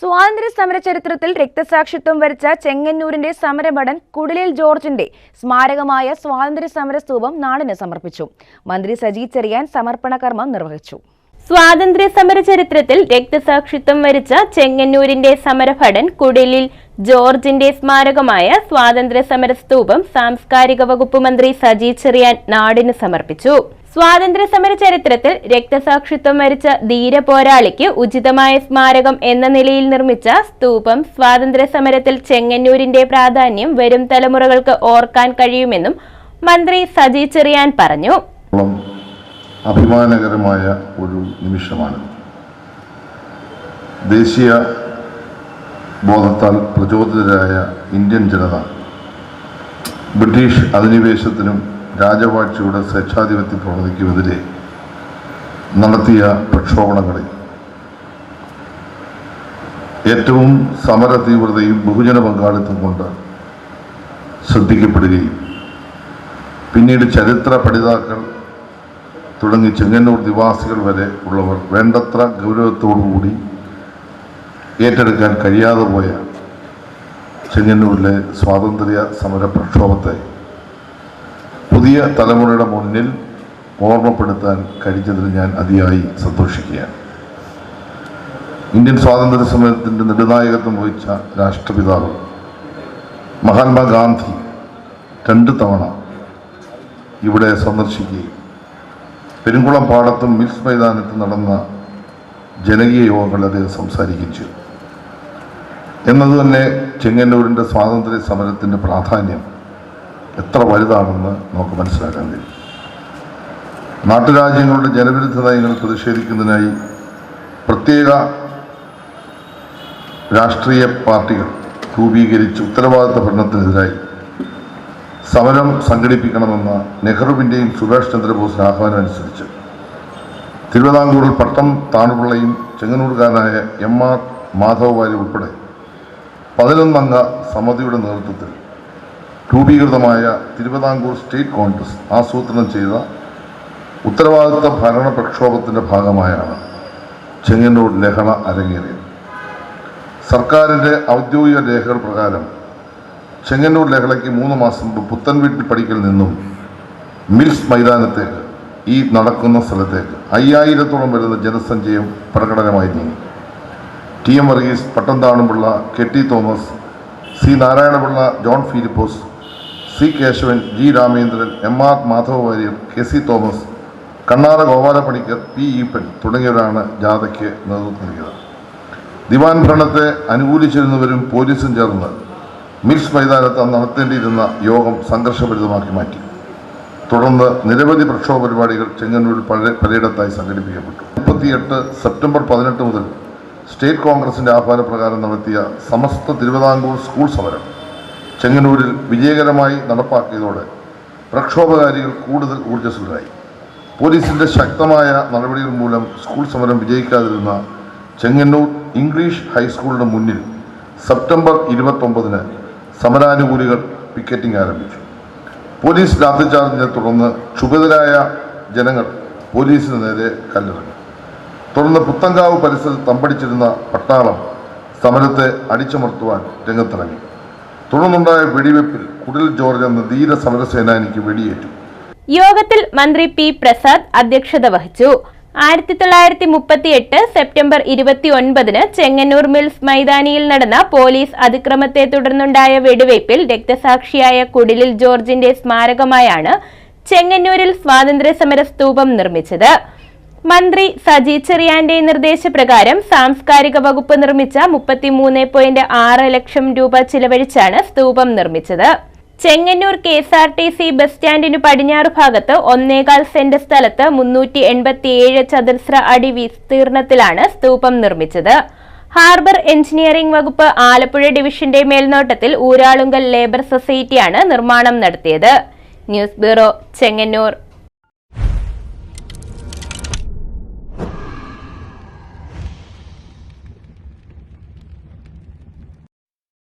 സ്വാതന്ത്ര്യ സമര ചരിത്രത്തിൽ രക്തസാക്ഷിത്വം വരിച്ച ചെങ്ങന്നൂരിന്റെ സമരഭടൻ കുടിലിൽ ജോർജിന്റെ സ്മാരകമായ സ്വാതന്ത്ര്യ സമര സ്തൂപം നാടിന് സമർപ്പിച്ചു. മന്ത്രി സജി ചെറിയാൻ സമർപ്പണ കർമ്മം നിർവഹിച്ചു. സ്വാതന്ത്ര്യ സമര ചരിത്രത്തിൽ രക്തസാക്ഷിത്വം വരിച്ച ചെങ്ങന്നൂരിന്റെ സമരഭടൻ കുടിലിൽ ജോർജിന്റെ സ്മാരകമായ സ്വാതന്ത്ര്യ സമര സ്തൂപം സാംസ്കാരിക വകുപ്പ് മന്ത്രി സജി ചെറിയാൻ നാടിന് സമർപ്പിച്ചു. സ്വാതന്ത്ര്യ സമര ചരിത്രത്തിൽ രക്തസാക്ഷിത്വം വരിച്ച ധീര പോരാളിക്ക് ഉചിതമായ സ്മാരകം എന്ന നിലയിൽ നിർമ്മിച്ച സ്തൂപം സ്വാതന്ത്ര്യ സമരത്തിൽ ചെങ്ങന്നൂരിന്റെ പ്രാധാന്യം വരും തലമുറകൾക്ക് ഓർക്കാൻ കഴിയുമെന്നും മന്ത്രി സജി ചെറിയാൻ പറഞ്ഞു. അഭിമാനകരമായ ഒരു നിമിഷമാണ്. ദേശീയ ബോധത്താൽ പ്രചോദിതരായ ഇന്ത്യൻ ജനത ബ്രിട്ടീഷ് അധിനിവേശത്തിനും രാജവാഴ്ചയുടെ സ്വേച്ഛാധിപത്യ പ്രവൃത്തിക്കുമെതിരെ നടത്തിയ പ്രക്ഷോഭണങ്ങളിൽ ഏറ്റവും സമര തീവ്രതയും ബഹുജന പങ്കാളിത്തം കൊണ്ട് ശ്രദ്ധിക്കപ്പെടുകയും പിന്നീട് ചരിത്ര പഠിതാക്കൾ തുടങ്ങി ചെങ്ങന്നൂർ നിവാസികൾ വരെ ഉള്ളവർ വേണ്ടത്ര ഗൗരവത്തോടുകൂടി ഏറ്റെടുക്കാൻ കഴിയാതെ പോയ ചെങ്ങന്നൂരിലെ സ്വാതന്ത്ര്യ സമര പ്രക്ഷോഭത്തെ പുതിയ തലമുറയുടെ മുന്നിൽ ഓർമ്മപ്പെടുത്താൻ കഴിഞ്ഞതിൽ ഞാൻ അതിയായി സന്തോഷിക്കുകയാണ്. ഇന്ത്യൻ സ്വാതന്ത്ര്യ സമരത്തിന്റെ നെടുനായകത്വം വഹിച്ച രാഷ്ട്രപിതാവ് മഹാത്മാഗാന്ധി രണ്ട് തവണ ഇവിടെ സന്ദർശിക്കുകയും പെരുങ്കുളം പാടത്തും മിൽസ് മൈതാനത്തും നടന്ന ജനകീയ യോഗങ്ങളിൽ അദ്ദേഹം സംസാരിക്കുകയും ചെയ്തു. എന്നത് തന്നെ ചെങ്ങന്നൂരിന്റെ സ്വാതന്ത്ര്യ സമരത്തിന്റെ പ്രാധാന്യം. എത്ര വലുതാണെന്ന് നമുക്ക് മനസ്സിലാക്കാൻ കഴിയും. നാട്ടുരാജ്യങ്ങളുടെ ജനവിരുദ്ധ നയങ്ങൾ പ്രതിഷേധിക്കുന്നതിനായി പ്രത്യേക രാഷ്ട്രീയ പാർട്ടികൾ രൂപീകരിച്ച് ഉത്തരവാദിത്ത ഭരണത്തിനെതിരായി സമരം സംഘടിപ്പിക്കണമെന്ന നെഹ്റുവിന്റെയും സുഭാഷ് ചന്ദ്രബോസിന്റെ ആഹ്വാനം അനുസരിച്ച് തിരുവിതാംകൂറിൽ പട്ടം താണുപിള്ളയും ചെങ്ങന്നൂർകാരനായ എം ആർ മാധവവാരി ഉൾപ്പെടെ പതിനൊന്നംഗ സമിതിയുടെ നേതൃത്വത്തിൽ രൂപീകൃതമായ തിരുവിതാംകൂർ സ്റ്റേറ്റ് കോൺഗ്രസ് ആസൂത്രണം ചെയ്ത ഉത്തരവാദിത്ത ഭരണ പ്രക്ഷോഭത്തിന്റെ ഭാഗമായാണ് ചെങ്ങന്നൂർ ലഹള അരങ്ങേറിയത്. സർക്കാരിന്റെ ഔദ്യോഗിക രേഖകൾ പ്രകാരം ചെങ്ങന്നൂർ ലഹളയ്ക്ക് മൂന്ന് മാസം മുമ്പ് പുത്തൻവീട്ടിൽ പടിക്കൽ നിന്നും മിൽസ് മൈതാനത്തേക്ക് ഈ നടക്കുന്ന സ്ഥലത്തേക്ക് അയ്യായിരത്തോളം വരുന്ന ജനസഞ്ചയം പ്രകടനമായി നീങ്ങി. T M Varghese Pattom Thanu Pillai K T Thomas C Narayana Pillai John Philipose C Kesavan G Ramendran M R Madhava Warrier K C Thomas Kannara Gopala Panicker P Eapen തുടങ്ങിയവരാണ് ജാഥയ്ക്ക് നേതൃത്വം നൽകിയത്. ദിവാൻ ഭരണത്തെ അനുകൂലിച്ചിരുന്നവരും പോലീസും ചേർന്ന് മിൽസ് മൈതാനത്ത് നടത്തേണ്ടിയിരുന്ന യോഗം സംഘർഷഭരിതമാക്കി മാറ്റി. തുടർന്ന് നിരവധി പ്രക്ഷോഭ പരിപാടികൾ ചെങ്ങന്നൂരിൽ പല പലയിടത്തായി സംഘടിപ്പിക്കപ്പെട്ടു. മുപ്പത്തിയെട്ട് സെപ്റ്റംബർ പതിനെട്ട് മുതൽ സ്റ്റേറ്റ് കോൺഗ്രസിന്റെ ആഹ്വാനപ്രകാരം നടത്തിയ സമസ്ത തിരുവിതാംകൂർ സ്കൂൾ സമരം ചെങ്ങന്നൂരിൽ വിജയകരമായി നടപ്പാക്കിയതോടെ പ്രക്ഷോഭകാരികൾ കൂടുതൽ ഊർജസ്വലരായി. പോലീസിന്റെ ശക്തമായ നടപടികൾ മൂലം സ്കൂൾ സമരം വിജയിക്കാതിരുന്ന ചെങ്ങന്നൂർ ഇംഗ്ലീഷ് ഹൈസ്കൂളിന് മുന്നിൽ സെപ്റ്റംബർ ഇരുപത്തൊമ്പതിന് സമരാനുകൂലികൾ പിക്കറ്റിംഗ് ആരംഭിച്ചു. പോലീസ് ലാത്തിച്ചാർജിനെ തുടർന്ന് ക്ഷുഭിതരായ ജനങ്ങൾ പോലീസിന് നേരെ കല്ലെറിഞ്ഞു. തുടർന്ന് പുത്തങ്കാവ് പരിസരത്ത് തമ്പടിച്ചിരുന്ന പട്ടാളം സമരത്തെ അടിച്ചമർത്തുവാൻ രംഗത്തിറങ്ങി. തുടർന്നുണ്ടായ വെടിവെപ്പിൽ കുടിൽ ജോർജ് എന്ന ധീര സമരസേനാനിക്ക് വെടിയേറ്റു. യോഗത്തിൽ മന്ത്രി പി പ്രസാദ് അധ്യക്ഷത വഹിച്ചു. ആയിരത്തി തൊള്ളായിരത്തി മുപ്പത്തി എട്ട് സെപ്റ്റംബർ ഇരുപത്തി ഒൻപതിന് ചെങ്ങന്നൂർ മിൽസ് മൈതാനിയിൽ നടന്ന പോലീസ് അതിക്രമത്തെ തുടർന്നുണ്ടായ വെടിവയ്പിൽ രക്തസാക്ഷിയായ കുടിലിൽ ജോർജിന്റെ സ്മാരകമായാണ് ചെങ്ങന്നൂരിൽ സ്വാതന്ത്ര്യ സമര സ്തൂപം നിർമ്മിച്ചത്. മന്ത്രി സജി ചെറിയാന്റെ നിർദ്ദേശപ്രകാരം സാംസ്കാരിക വകുപ്പ് നിർമ്മിച്ച മുപ്പത്തിമൂന്ന് പോയിന്റ് ആറ് ലക്ഷം രൂപ ചിലവഴിച്ചാണ് സ്തൂപം നിർമ്മിച്ചത്. Chengannur K S R T C bus സ്റ്റാൻഡിനു പടിഞ്ഞാറ് ഭാഗത്ത് ഒന്നേകാൽ സെന്റ് സ്ഥലത്ത് മുന്നൂറ്റി എൺപത്തിയേഴ് ചതുരശ്ര അടി വിസ്തീർണത്തിലാണ് സ്തൂപം നിർമ്മിച്ചത്. ഹാർബർ എഞ്ചിനീയറിംഗ് വകുപ്പ് ആലപ്പുഴ ഡിവിഷന്റെ മേൽനോട്ടത്തിൽ ഊരാളുങ്കൽ ലേബർ സൊസൈറ്റിയാണ് നിർമ്മാണം നടത്തിയത്. News bureau Chengannur.